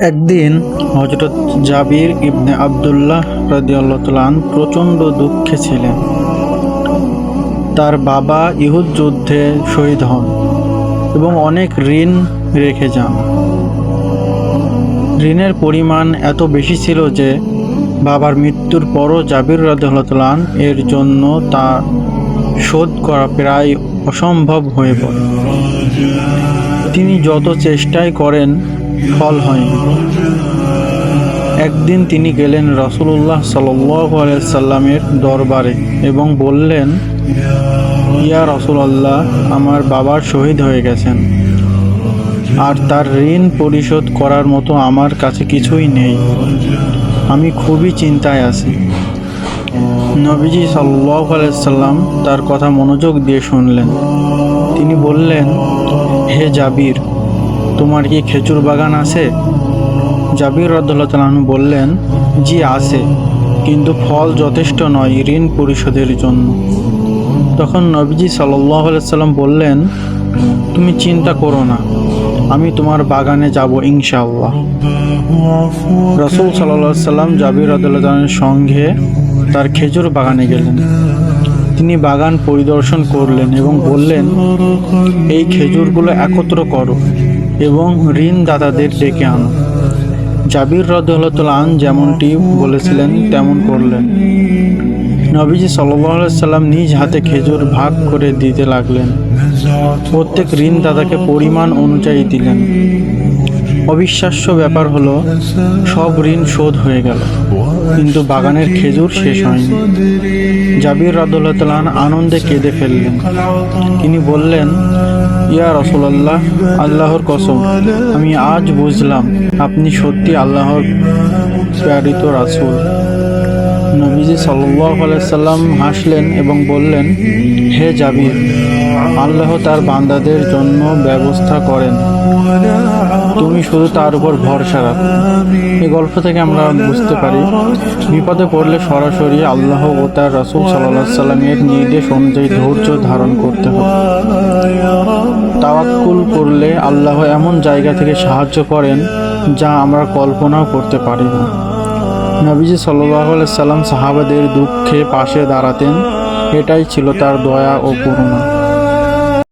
একদিন হজরত জাবির ইবনে আবদুল্লাহ রাদিয়াল্লাহু প্রচণ্ড দুঃখে ছিলেন। তার বাবা ইহুদ যুদ্ধে শহীদ হন এবং অনেক ঋণ রেখে যান। ঋণের পরিমাণ এত বেশি ছিল যে বাবার মৃত্যুর পরও জাবির রাদিয়াল্লাহু এর জন্য তা শোধ করা প্রায় অসম্ভব হয়ে পড়ে। তিনি যত চেষ্টাই করেন ফল হয়নি একদিন তিনি গেলেন রসুল্লাহ সাল্লামের দরবারে এবং বললেন, ইয়া রসুলাল্লাহ, আমার বাবার শহীদ হয়ে গেছেন। আর তার ঋণ পরিশোধ করার মতো আমার কাছে কিছুই নেই। আমি খুবই চিন্তায় আছি। নবীজি সাল্লাম তার কথা মনোযোগ দিয়ে শুনলেন। তিনি বললেন, হে জাবির তোমার কি খেজুর বাগান আছে? জাবির রদুল্লাহু বললেন, জি, আছে, কিন্তু ফল যথেষ্ট নয় ঋণ পরিশোধের জন্য। তখন নবীজি সাল্লাম বললেন, তুমি চিন্তা করো না, আমি তোমার বাগানে যাব ইনশাআল্লাহ। রসুল সাল্লাহ সাল্লাম জাবির রদুল্লাহের সঙ্গে তার খেজুর বাগানে গেলেন। তিনি বাগান পরিদর্শন করলেন এবং বললেন, এই খেজুরগুলো একত্র করো। এবং ঋণদাতাদের ডেকে আনো। জাবির রদুল্লাহ যেমনটি বলেছিলেন, তেমন করলেন। নবীজি সাল্লাম নিজ হাতে খেজুর ভাগ করে দিতে লাগলেন। প্রত্যেক ঋণদাতাকে পরিমাণ অনুযায়ী দিলেন। অবিশ্বাস্য ব্যাপার হলো, সব ঋণ শোধ হয়ে গেল। কিন্তু বাগানের খেজুর শেষ হয়নি। জাবির রাদুল্লাহ আনন্দে কেঁদে ফেললেন। তিনি বললেন ইয়া রসুলাল্লাহ, আল্লাহর কসম, আমি আজ বুঝলাম আপনি সত্যি আল্লাহর প্রেরিত রাসূল। নবীজি সাল্লাম হাসলেন এবং বললেন, হে জাবির, আল্লাহ তার বান্দাদের জন্য ব্যবস্থা করেন। তুমি শুধু তার উপর ভরসা রাখো। এই গল্প থেকে আমরা বুঝতে পারি, বিপদে পড়লে সরাসরি আল্লাহ ও তার রাসুল সাল্লাহ সাল্লামের নির্দেশ অনুযায়ী ধৈর্য ধারণ করতে হবে। আল্লাহ এমন জায়গা থেকে সাহায্য করেন যা আমরা কল্পনাও করতে পারি না। নবীজি সাল্লাহ সাল্লাম সাহাবাদের দুঃখে পাশে দাঁড়াতেন, এটাই ছিল তার দয়া ও করুণা।